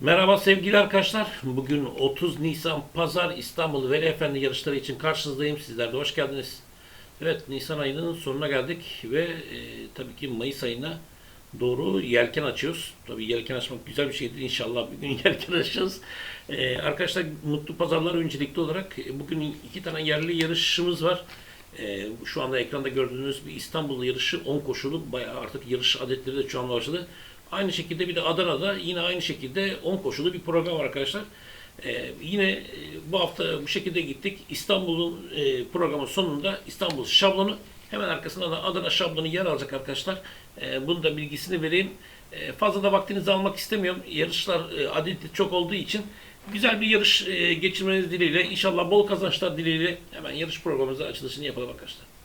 Merhaba sevgili arkadaşlar. Bugün 30 Nisan Pazar İstanbul Veli Efendi yarışları için karşınızdayım. Sizler de hoş geldiniz. Evet Nisan ayının sonuna geldik ve e, tabii ki Mayıs ayına doğru yelken açıyoruz. Tabii yelken açmak güzel bir şeydir. İnşallah bir gün yelken açacağız. E, arkadaşlar mutlu pazarlar öncelikli olarak e, bugün iki tane yerli yarışımız var. E, şu anda ekranda gördüğünüz bir İstanbul yarışı 10 koşulu. Bayağı artık yarış adetleri de şu an başladı. Aynı şekilde bir de Adana'da yine aynı şekilde 10 koşulu bir program var arkadaşlar. Ee, yine e, bu hafta bu şekilde gittik. İstanbul'un e, programın sonunda İstanbul şablonu hemen arkasında da Adana şablonu yer alacak arkadaşlar. Ee, bunun da bilgisini vereyim. Ee, fazla da vaktinizi almak istemiyorum. Yarışlar e, adeti çok olduğu için güzel bir yarış e, geçirmeniz dileğiyle inşallah bol kazançlar dileğiyle hemen yarış programımızın açılışını yapalım arkadaşlar.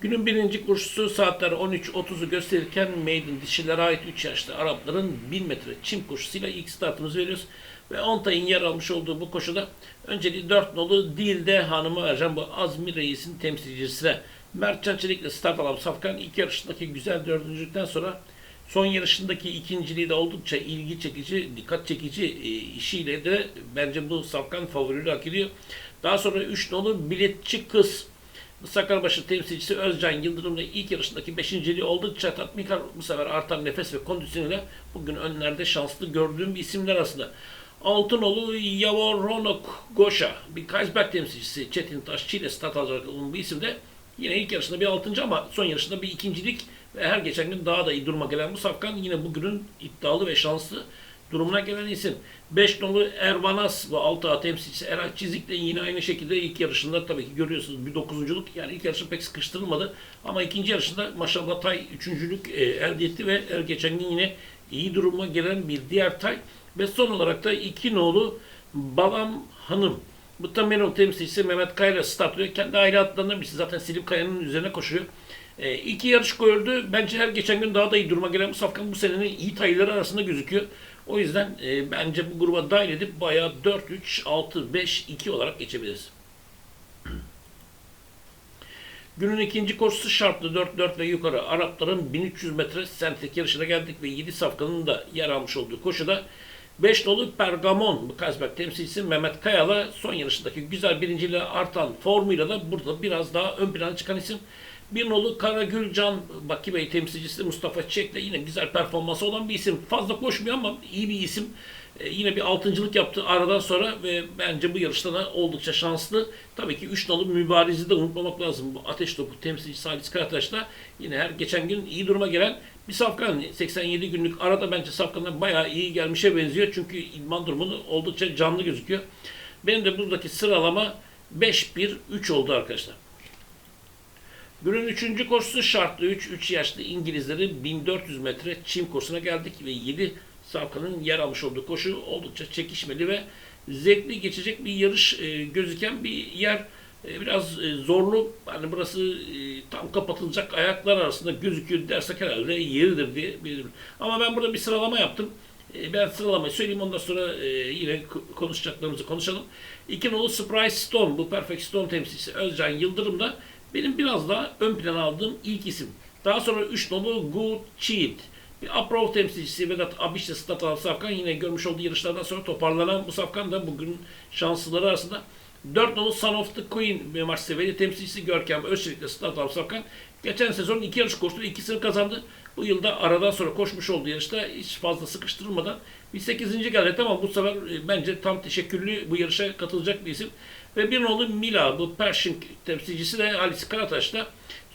Günün birinci koşusu saatler 13.30'u gösterirken Maiden dişilere ait 3 yaşlı Arapların 1000 metre çim koşusuyla ilk startımızı veriyoruz. Ve Ontay'ın yer almış olduğu bu koşuda önceliği 4 nolu değil de hanımı vereceğim bu Azmi Reis'in temsilcisine. Mertcan Çelik'le start alan Safkan ilk yarışındaki güzel dördüncülükten sonra son yarışındaki ikinciliği de oldukça ilgi çekici, dikkat çekici e, işiyle de bence bu Safkan favorili hak ediyor. Daha sonra 3 nolu biletçi kız Sakarbaşı temsilcisi Özcan Yıldırım'la ilk yarışındaki beşinciliği oldukça tatminkar bu sefer artan nefes ve kondisyonuyla bugün önlerde şanslı gördüğüm bir isimler arasında. Altınoğlu Yavor Ronok Goşa bir Kaysberg temsilcisi Çetin Taşçı ile stat alacak olan bu isim de yine ilk yarışında bir altıncı ama son yarışında bir ikincilik ve her geçen gün daha da iyi duruma gelen bu safkan yine bugünün iddialı ve şanslı durumuna gelen isim. 5 nolu Ervanas ve 6 A temsilcisi Eray Çizik de yine aynı şekilde ilk yarışında tabii ki görüyorsunuz bir dokuzunculuk yani ilk yarışı pek sıkıştırılmadı ama ikinci yarışında maşallah Tay üçüncülük e, elde etti ve her geçen gün yine iyi duruma gelen bir diğer Tay ve son olarak da 2 nolu Balam Hanım bu Tamerol temsilcisi Mehmet Kayra startlıyor. Kendi aile atlarından birisi zaten Silip Kaya'nın üzerine koşuyor. E, iki yarış gördü. Bence her geçen gün daha da iyi duruma gelen bu safkan bu senenin iyi tayları arasında gözüküyor. O yüzden e, bence bu gruba dahil edip bayağı 4, 3, 6, 5, 2 olarak geçebiliriz. Günün ikinci koşusu şartlı 4, 4 ve yukarı Arapların 1300 metre sentrik yarışına geldik ve 7 safkanın da yer almış olduğu koşuda 5 dolu Pergamon bu Kazbek temsilcisi Mehmet Kaya'la son yarışındaki güzel birinciliğe artan formuyla da burada biraz daha ön plana çıkan isim. Bir nolu Karagülcan Bakki Bey temsilcisi Mustafa Çek'le yine güzel performansı olan bir isim. Fazla koşmuyor ama iyi bir isim. Ee, yine bir altıncılık yaptı aradan sonra ve bence bu yarışta da oldukça şanslı. Tabii ki 3 nolu Mübariz'i de unutmamak lazım. Bu ateş topu temsilcisi Halis Karataş da yine her geçen gün iyi duruma gelen bir safkan. 87 günlük arada bence safkanlar bayağı iyi gelmişe benziyor. Çünkü idman durumunu oldukça canlı gözüküyor. Benim de buradaki sıralama 5-1-3 oldu arkadaşlar. Günün üçüncü koşusu şartlı 3, 3 yaşlı İngilizleri 1400 metre çim koşusuna geldik ve 7 Savkan'ın yer almış olduğu koşu oldukça çekişmeli ve zevkli geçecek bir yarış e, gözüken bir yer. E, biraz e, zorlu, hani burası e, tam kapatılacak ayaklar arasında gözüküyor dersek herhalde yeridir diye bilirim. Ama ben burada bir sıralama yaptım. E, ben sıralamayı söyleyeyim ondan sonra e, yine ko- konuşacaklarımızı konuşalım. İki nolu Surprise Stone, bu Perfect Stone temsilcisi Özcan Yıldırım da benim biraz daha ön plana aldığım ilk isim. Daha sonra 3 nolu Good Cheat. Bir Aprov temsilcisi Vedat Abiş'le stat alan Safkan yine görmüş olduğu yarışlardan sonra toparlanan bu Safkan da bugün şanslıları arasında. 4 nolu Son of the Queen maç seviyeli temsilcisi Görkem Özçelik'le stat alan Safkan geçen sezon iki yarış koştu, ikisini kazandı. Bu yılda aradan sonra koşmuş olduğu yarışta hiç fazla sıkıştırılmadan bir 8. geldi ama bu sefer e, bence tam teşekkürlü bu yarışa katılacak bir isim. Ve bir nolu Mila bu Pershing temsilcisi de Alice Karataş'ta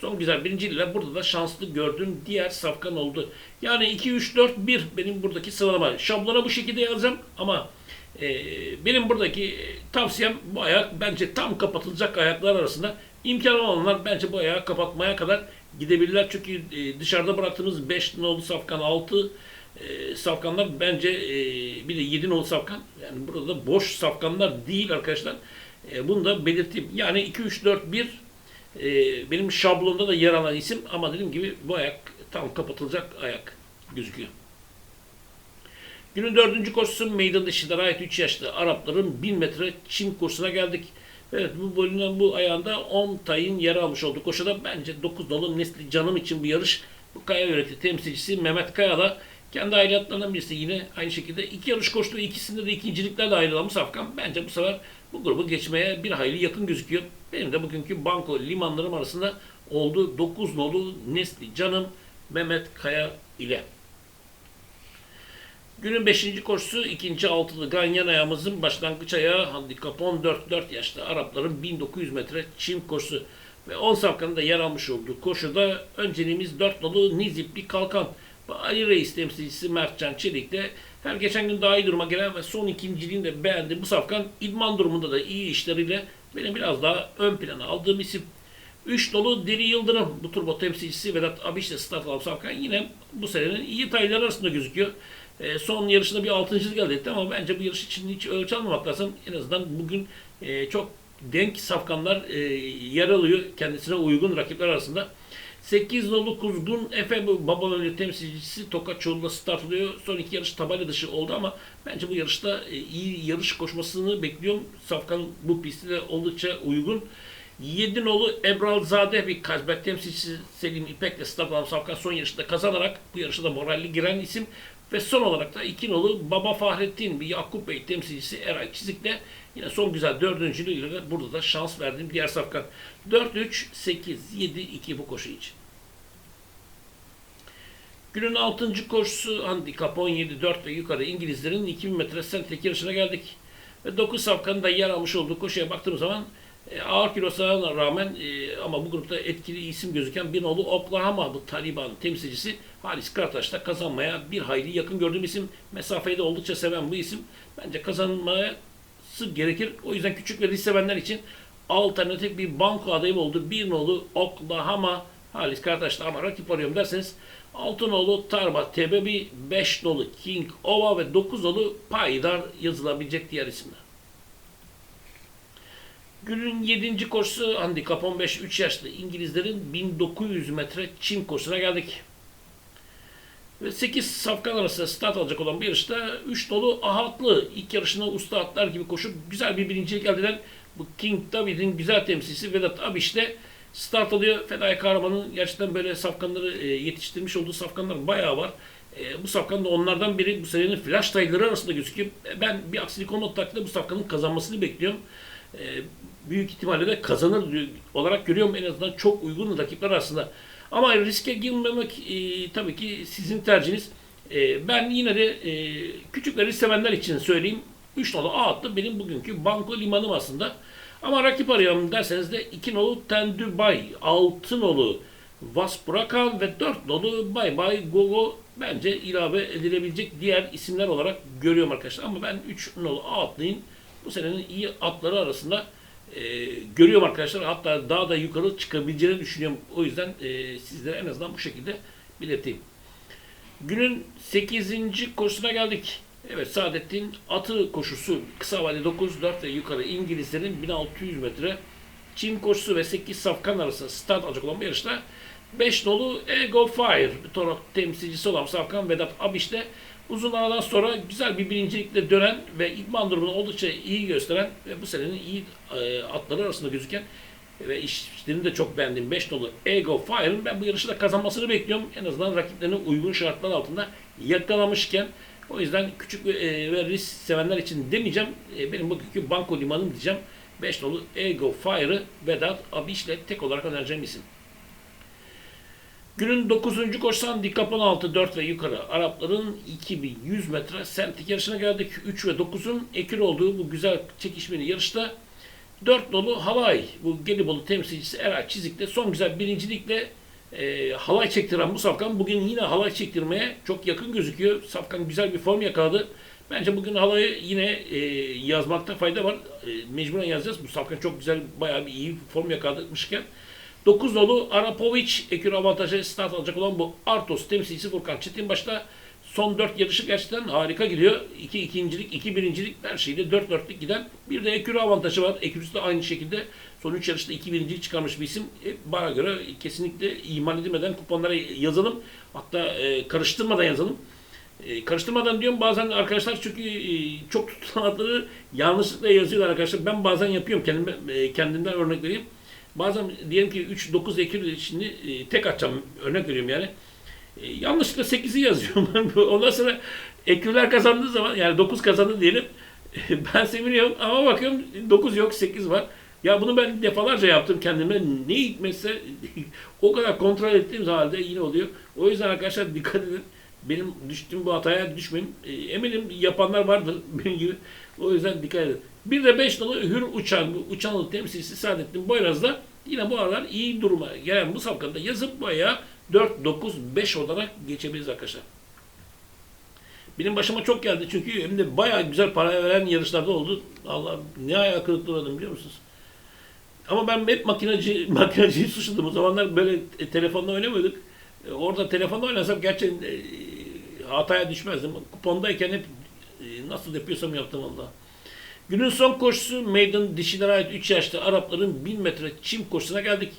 son güzel birinciliğiyle burada da şanslı gördüğüm diğer safkan oldu. Yani 2, 3, 4, 1 benim buradaki sıralama. Şablona bu şekilde yazacağım ama e, benim buradaki tavsiyem bu ayak bence tam kapatılacak ayaklar arasında imkanı olanlar bence bu ayağı kapatmaya kadar gidebilirler. Çünkü e, dışarıda bıraktığımız 5 nolu safkan 6 e, safkanlar bence e, bir de 7 nolu safkan yani burada da boş safkanlar değil arkadaşlar. E, bunu da belirteyim. Yani 2, 3, 4, 1 e, benim şablonda da yer alan isim ama dediğim gibi bu ayak tam kapatılacak ayak gözüküyor. Günün dördüncü koşusu meydan dışılara ait 3 yaşlı Arapların 1000 metre çim kursuna geldik. Evet bu bölümden bu ayağında 10 tayın yer almış olduğu koşuda bence 9 dolu Nesli Canım için bu yarış bu Kaya Öğreti temsilcisi Mehmet Kaya'la Kendi ayrılatlarından birisi yine aynı şekilde iki yarış koştu. ikisinde de ikinciliklerle ayrılan safkan bence bu sefer bu grubu geçmeye bir hayli yakın gözüküyor. Benim de bugünkü banko limanlarım arasında olduğu 9 nolu Nesli Canım Mehmet Kaya ile. Günün 5. koşusu ikinci altılı Ganyan ayağımızın başlangıç ayağı handikap 14-4 yaşlı Arapların 1900 metre çim koşusu ve 10 safkanın da yer almış olduğu koşuda önceliğimiz 4 nolu Nizipli Kalkan ve Ali Reis temsilcisi Mertcan Çelik de her geçen gün daha iyi duruma gelen ve son ikinciliğini de beğendi. Bu safkan idman durumunda da iyi işleriyle benim biraz daha ön plana aldığım isim. 3 dolu Deri Yıldırım bu turbo temsilcisi Vedat Abiş de start alan safkan yine bu senenin iyi tayları arasında gözüküyor. E, son yarışında bir altıncılık elde etti ama bence bu yarış için hiç ölçü almamak lazım. En azından bugün e, çok denk safkanlar e, yer alıyor kendisine uygun rakipler arasında. 8 nolu Kuzgun Efe Babalı temsilcisi Tokaçoğlu'na start alıyor. Son iki yarış tabela dışı oldu ama bence bu yarışta e, iyi yarış koşmasını bekliyorum. Safkan bu pistte de oldukça uygun. 7 nolu Ebralzade bir Kazbek temsilcisi Selim İpek'le start alan Safkan son yarışında kazanarak bu yarışta da moralli giren isim. Ve son olarak da 2 nolu Baba Fahrettin bir Yakup Bey temsilcisi Eray Çizik'le yine son güzel dördüncülüğüyle de burada da şans verdiğim diğer safkan. 4-3, 8, 7, 2 bu koşu için. Günün 6. koşusu handikap 17, 4 ve yukarı İngilizlerin 2000 metre sentek yarışına geldik. Ve 9 safkanın da yer almış olduğu koşuya baktığım zaman e, ağır kilosuna rağmen e, ama bu grupta etkili isim gözüken bir nolu Oklahoma bu Taliban temsilcisi Halis Karataş'ta kazanmaya bir hayli yakın gördüğüm isim. Mesafeyi de oldukça seven bu isim. Bence kazanması gerekir. O yüzden küçük ve sevenler için alternatif bir banko adayım oldu. Bir nolu Oklahoma Halis Karataş'ta ama rakip arıyorum derseniz 6 nolu Tarba Tebebi, 5 nolu King Ova ve 9 nolu Paydar yazılabilecek diğer isimler. Günün 7. koşusu handikap 15 3 yaşlı İngilizlerin 1900 metre çim koşusuna geldik. Ve 8 safkan arasında start alacak olan bir yarışta 3 dolu ahatlı ilk yarışına usta atlar gibi koşup güzel bir birincilik elde eden bu King David'in güzel temsilcisi Vedat Abiş de start alıyor. Fedai Kahraman'ın gerçekten böyle safkanları e, yetiştirmiş olduğu safkanlar bayağı var. E, bu safkan da onlardan biri bu senenin flash tayları arasında gözüküyor. E, ben bir aksilik olmadığı takdirde bu safkanın kazanmasını bekliyorum. E, büyük ihtimalle de kazanır olarak görüyorum en azından çok uygun rakipler arasında. Ama riske girmemek e, tabii ki sizin tercihiniz. E, ben yine de e, küçük ve risk sevenler için söyleyeyim. 3 nolu A adlı benim bugünkü banko limanım aslında. Ama rakip arayalım derseniz de 2 nolu Tendubay, 6 nolu Vaspurakan ve 4 nolu Bay Bay Gogo bence ilave edilebilecek diğer isimler olarak görüyorum arkadaşlar. Ama ben 3 nolu A atlıyım. Bu senenin iyi atları arasında e, görüyorum arkadaşlar. Hatta daha da yukarı çıkabileceğini düşünüyorum. O yüzden e, sizlere en azından bu şekilde belirteyim. Günün 8. koşusuna geldik. Evet Saadettin atı koşusu kısa vadeli 9 4 ve yukarı İngilizlerin 1600 metre Çin koşusu ve 8 safkan arasında start alacak olan bir yarışta 5 nolu Ego Fire Torak temsilcisi olan safkan Vedat Abiş de uzun aradan sonra güzel bir birincilikle dönen ve idman durumunu oldukça iyi gösteren ve bu senenin iyi e, atları arasında gözüken ve işlerini de çok beğendiğim 5 nolu Ego Fire'ın ben bu yarışı da kazanmasını bekliyorum. En azından rakiplerine uygun şartlar altında yakalamışken o yüzden küçük e, ve risk sevenler için demeyeceğim. E, benim bugünkü banko limanım diyeceğim. 5 nolu Ego Fire'ı Vedat Abiş'le tek olarak önereceğim isim. Günün 9. koşusu handikap 16 4 ve yukarı Arapların 2100 metre sentik yarışına geldik. 3 ve 9'un ekür olduğu bu güzel çekişmeli yarışta 4 dolu halay bu Gelibolu temsilcisi Eray Çizik'te son güzel birincilikle e, halay çektiren bu Safkan bugün yine halay çektirmeye çok yakın gözüküyor. Safkan güzel bir form yakaladı. Bence bugün halayı yine e, yazmakta fayda var. E, mecburen yazacağız. Bu Safkan çok güzel bayağı bir iyi form yakalamışken 9 nolu Arapovic ekür avantajı start alacak olan bu Artos temsilcisi Furkan Çetinbaş'ta son 4 yarışı gerçekten harika gidiyor. 2 ikincilik, 2 birincilik her şeyde 4 dörtlük giden. Bir de ekür avantajı var. Ekürüsü de aynı şekilde son 3 yarışta 2 birincilik çıkarmış bir isim. E, bana göre kesinlikle iman edilmeden kuponlara yazalım. Hatta e, karıştırmadan yazalım. E, karıştırmadan diyorum bazen arkadaşlar çünkü e, çok tutulan adları yanlışlıkla yazıyorlar arkadaşlar. Ben bazen yapıyorum kendime, e, kendimden örnek vereyim. Bazen diyelim ki 3-9 ekür şimdi tek atacağım örnek veriyorum yani. E, yanlışlıkla 8'i yazıyorum. Ondan sonra ekliler kazandığı zaman yani 9 kazandı diyelim. ben seviniyorum ama bakıyorum 9 yok 8 var. Ya bunu ben defalarca yaptım kendime. Ne hikmetse o kadar kontrol ettiğim halde yine oluyor. O yüzden arkadaşlar dikkat edin. Benim düştüğüm bu hataya düşmeyin. E, eminim yapanlar vardır benim gibi. O yüzden dikkat edin. Bir de 5 dolu Hür Uçan, bu Uçanlı temsilcisi Saadettin Boyraz da yine bu aralar iyi duruma gelen bu safkada yazıp bayağı 4-9-5 olarak geçebiliriz arkadaşlar. Benim başıma çok geldi çünkü hem de bayağı güzel para veren yarışlarda oldu. Allah ne ayağı kırıklığı uğradım biliyor musunuz? Ama ben hep makinacı, makinacıyı suçladım. O zamanlar böyle e, telefonla oynamıyorduk. E, orada telefonla oynasam gerçekten e, hataya düşmezdim. Kupondayken hep e, nasıl yapıyorsam yaptım valla. Günün son koşusu meydan dişilere ait 3 yaşlı Arapların 1000 metre çim koşusuna geldik.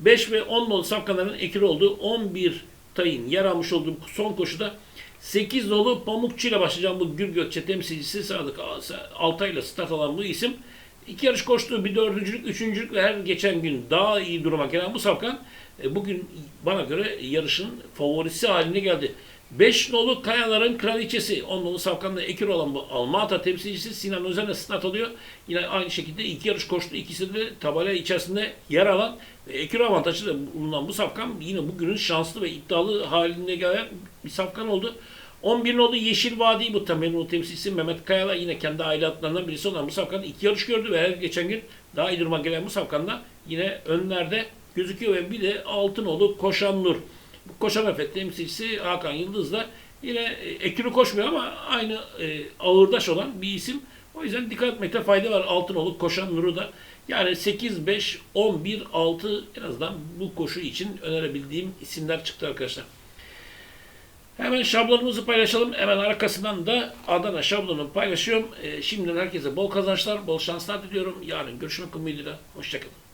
5 ve 10 nolu safkanların ekili olduğu 11 tayın yer almış olduğu son koşuda 8 nolu Pamukçu ile başlayacağım bu Gül Gökçe temsilcisi Sadık Altay ile start alan bu isim. İki yarış koştu. Bir dördüncülük, üçüncülük ve her geçen gün daha iyi duruma gelen bu safkan e, bugün bana göre yarışın favorisi haline geldi. 5 nolu Kayaların Kraliçesi, 10 nolu Safkan'da ekir olan bu Almata temsilcisi Sinan Özen'e start alıyor. Yine aynı şekilde iki yarış koştu. İkisi de tabela içerisinde yer alan ve ekir avantajı da bulunan bu Safkan yine bugünün şanslı ve iddialı haline gelen bir Safkan oldu. 11 nolu Yeşil Vadi bu Tamer'in temsilcisi Mehmet Kayala yine kendi aile atlarından birisi olan bu Safkan iki yarış gördü ve her geçen gün daha iyi duruma gelen bu Safkan'da yine önlerde gözüküyor ve bir de Altınoğlu Koşan Nur. Bu Koşan Efet temsilcisi Hakan Yıldız da yine e, ekürü koşmuyor ama aynı e, ağırdaş olan bir isim. O yüzden dikkat etmekte fayda var Altınoğlu Koşan Nur'u da. Yani 8, 5, 11, 6 en azından bu koşu için önerebildiğim isimler çıktı arkadaşlar. Hemen şablonumuzu paylaşalım. Hemen arkasından da Adana şablonu paylaşıyorum. E, şimdiden herkese bol kazançlar, bol şanslar diliyorum. Yarın görüşmek umuduyla. Hoşçakalın.